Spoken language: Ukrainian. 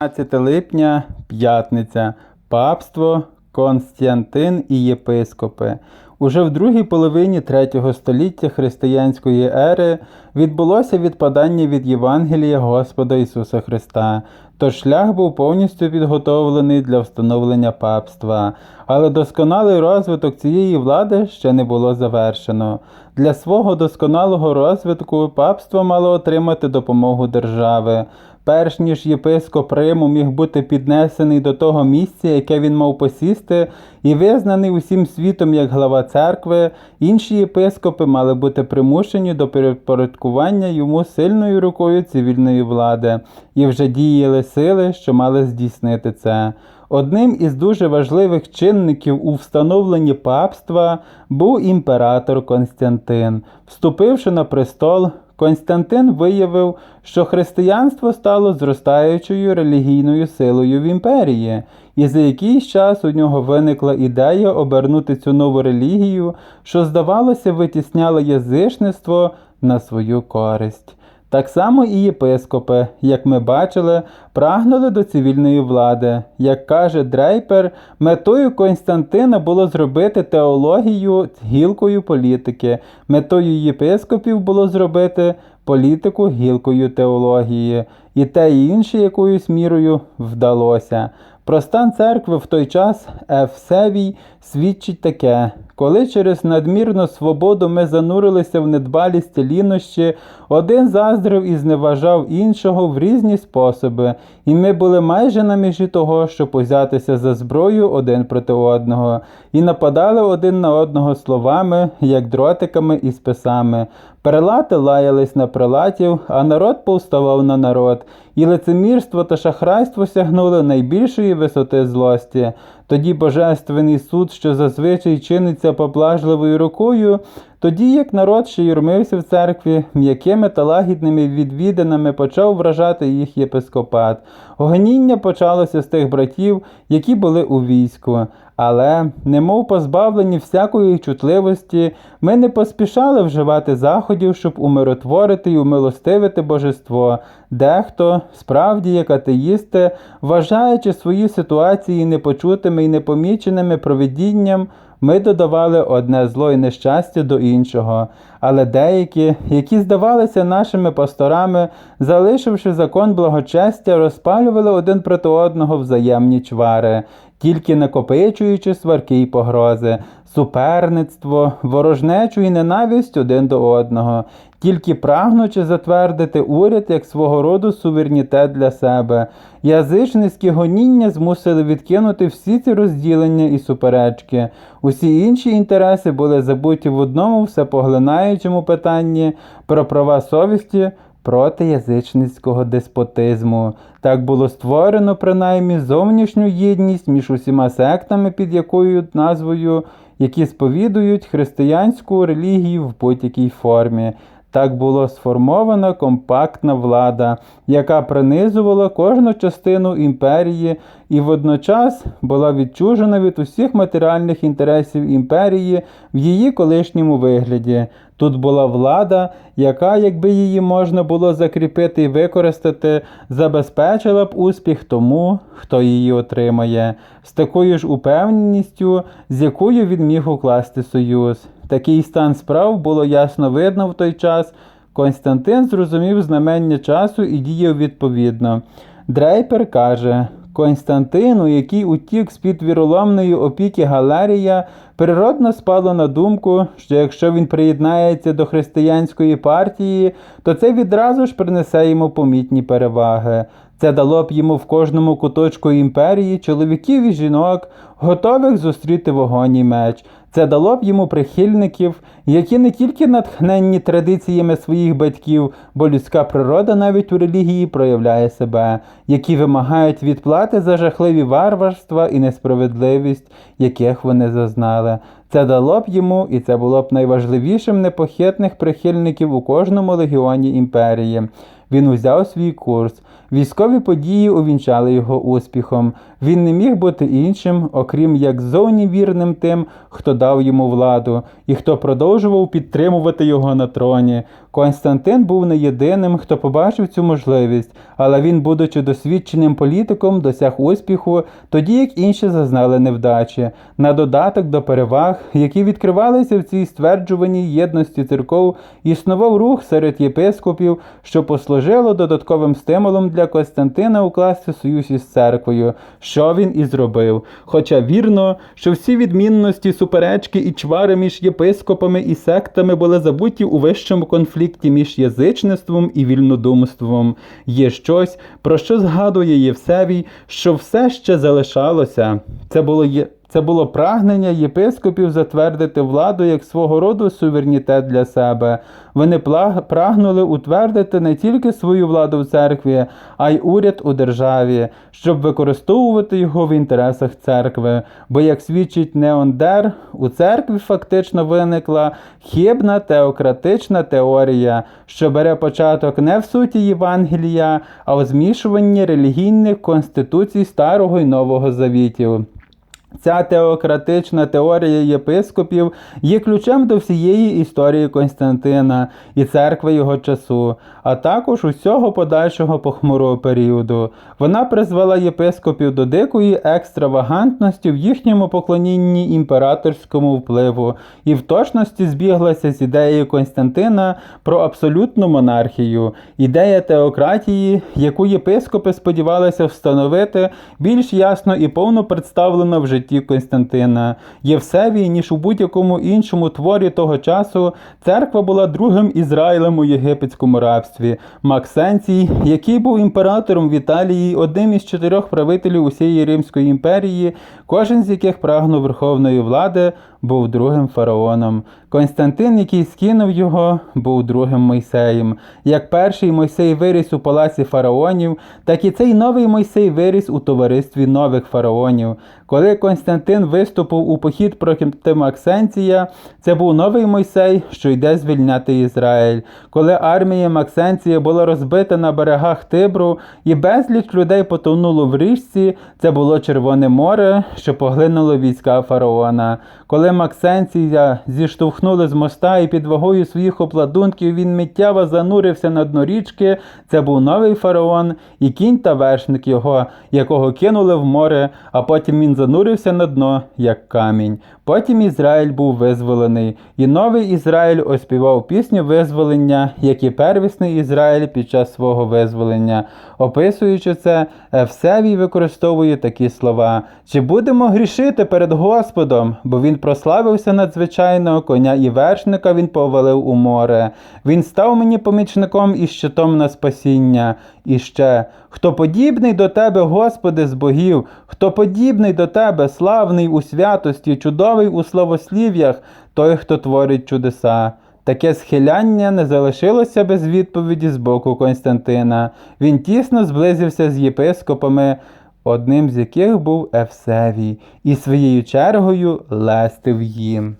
15 липня, п'ятниця, папство, Константин і єпископи. Уже в другій половині третього століття християнської ери відбулося відпадання від Євангелія Господа Ісуса Христа, тож шлях був повністю підготовлений для встановлення папства, але досконалий розвиток цієї влади ще не було завершено. Для свого досконалого розвитку папство мало отримати допомогу держави. Перш ніж єпископ Риму міг бути піднесений до того місця, яке він мав посісти, і визнаний усім світом як глава церкви, інші єпископи мали бути примушені до підпорядкування йому сильною рукою цивільної влади, і вже діяли сили, що мали здійснити це. Одним із дуже важливих чинників у встановленні папства був імператор Константин. Вступивши на престол, Константин виявив, що християнство стало зростаючою релігійною силою в імперії, і за якийсь час у нього виникла ідея обернути цю нову релігію, що, здавалося, витісняла язичництво на свою користь. Так само і єпископи, як ми бачили, прагнули до цивільної влади. Як каже Дрейпер, метою Константина було зробити теологію гілкою політики, метою єпископів було зробити політику гілкою теології, і те і інше якоюсь мірою вдалося. Про стан церкви в той час Ефсевій свідчить таке. Коли через надмірну свободу ми занурилися в недбалість лінощі, один заздрив і зневажав іншого в різні способи, і ми були майже на межі того, щоб узятися за зброю один проти одного, і нападали один на одного словами, як дротиками і списами. Прелати лаялись на прелатів, а народ повставав на народ, і лицемірство та шахрайство сягнули найбільшої висоти злості. Тоді Божественний суд, що зазвичай чиниться поблажливою рукою, тоді як народ, що юрмився в церкві, м'якими та лагідними відвідинами почав вражати їх єпископат. Гоніння почалося з тих братів, які були у війську. Але, немов позбавлені всякої чутливості, ми не поспішали вживати заходів, щоб умиротворити і умилостивити божество. Дехто, справді як атеїсти, вважаючи свої ситуації непочутими і непоміченими провидінням, ми додавали одне зло і нещастя до іншого, але деякі, які здавалися нашими пасторами, залишивши закон благочестя, розпалювали один проти одного взаємні чвари, тільки накопичуючи сварки й погрози, суперництво, ворожнечу і ненависть один до одного, тільки прагнучи затвердити уряд як свого роду суверенітет для себе. Язичницькі гоніння змусили відкинути всі ці розділення і суперечки. Усі інші інтереси були забуті в одному всепоглинаючому питанні про права совісті проти язичницького деспотизму. Так було створено принаймні зовнішню єдність між усіма сектами, під якою назвою, які сповідують християнську релігію в будь-якій формі. Так було сформована компактна влада, яка принизувала кожну частину імперії і водночас була відчужена від усіх матеріальних інтересів імперії в її колишньому вигляді. Тут була влада, яка, якби її можна було закріпити і використати, забезпечила б успіх тому, хто її отримає, з такою ж упевненістю, з якою він міг укласти союз. Такий стан справ було ясно видно в той час. Константин зрозумів знамення часу і діяв відповідно. Дрейпер каже. Константину, який утік з-під віроломної опіки Галерія, природно спало на думку, що якщо він приєднається до християнської партії, то це відразу ж принесе йому помітні переваги. Це дало б йому в кожному куточку імперії чоловіків і жінок, готових зустріти вогонь і меч. Це дало б йому прихильників, які не тільки натхненні традиціями своїх батьків, бо людська природа навіть у релігії проявляє себе, які вимагають відплати за жахливі варварства і несправедливість, яких вони зазнали. Це дало б йому, і це було б найважливішим непохитних прихильників у кожному легіоні імперії. Він узяв свій курс. Військові події увінчали його успіхом. Він не міг бути іншим, окрім як зовні вірним тим, хто дав йому владу, і хто продовжував підтримувати його на троні. Константин був не єдиним, хто побачив цю можливість, але він, будучи досвідченим політиком, досяг успіху, тоді як інші зазнали невдачі. На додаток до переваг, які відкривалися в цій стверджуваній єдності церков, існував рух серед єпископів, що послужило додатковим стимулом для Константина укласти союз із церквою, що він і зробив. Хоча вірно, що всі відмінності, суперечки і чвари між єпископами і сектами були забуті у вищому конфлікті між язичництвом і вільнодумством. Є щось, про що згадує Євсевій, що все ще залишалося. Це було є. Це було прагнення єпископів затвердити владу як свого роду суверенітет для себе. Вони прагнули утвердити не тільки свою владу в церкві, а й уряд у державі, щоб використовувати його в інтересах церкви. Бо, як свідчить Неондер, у церкві фактично виникла хибна теократична теорія, що бере початок не в суті Євангелія, а у змішуванні релігійних конституцій Старого і Нового Завітів. Ця теократична теорія єпископів є ключем до всієї історії Константина і церкви його часу, а також усього подальшого похмурого періоду. Вона призвела єпископів до дикої екстравагантності в їхньому поклонінні імператорському впливу і в точності збіглася з ідеєю Константина про абсолютну монархію, ідея теократії, яку єпископи сподівалися встановити, більш ясно і повно представлена в житті Константина. Євсевій, ніж у будь-якому іншому творі того часу, церква була другим Ізраїлем у єгипетському рабстві. Максенцій, який був імператором в Італії, одним із чотирьох правителів усієї Римської імперії, кожен з яких прагнув верховної влади, був другим фараоном. Константин, який скинув його, був другим Мойсеєм. Як перший Мойсей виріс у палаці фараонів, так і цей новий Мойсей виріс у товаристві нових фараонів. Коли Константин виступив у похід проти Максенція, це був новий Мойсей, що йде звільняти Ізраїль. Коли армія Максенція була розбита на берегах Тибру і безліч людей потонуло в річці, це було Червоне море, що поглинуло війська фараона. Коли Максенція зіштовхнули з моста і під вагою своїх обладунків він миттєво занурився на дно річки, це був новий фараон і кінь та вершник його, якого кинули в море, а потім він занурився на дно, як камінь. Потім Ізраїль був визволений, і новий Ізраїль оспівав пісню визволення, як і первісний Ізраїль під час свого визволення. Описуючи це, Евсевій використовує такі слова: Чи будемо грішити перед Господом? Бо він прославився надзвичайно, коня і вершника він повалив у море. Він став мені помічником і щитом на спасіння. І ще, хто подібний до тебе, Господи, з богів, хто подібний до тебе, славний у святості, чудовий у славослів'ях, той, хто творить чудеса. Таке схиляння не залишилося без відповіді з боку Константина. Він тісно зблизився з єпископами, одним з яких був Евсевій, і своєю чергою лестив їм.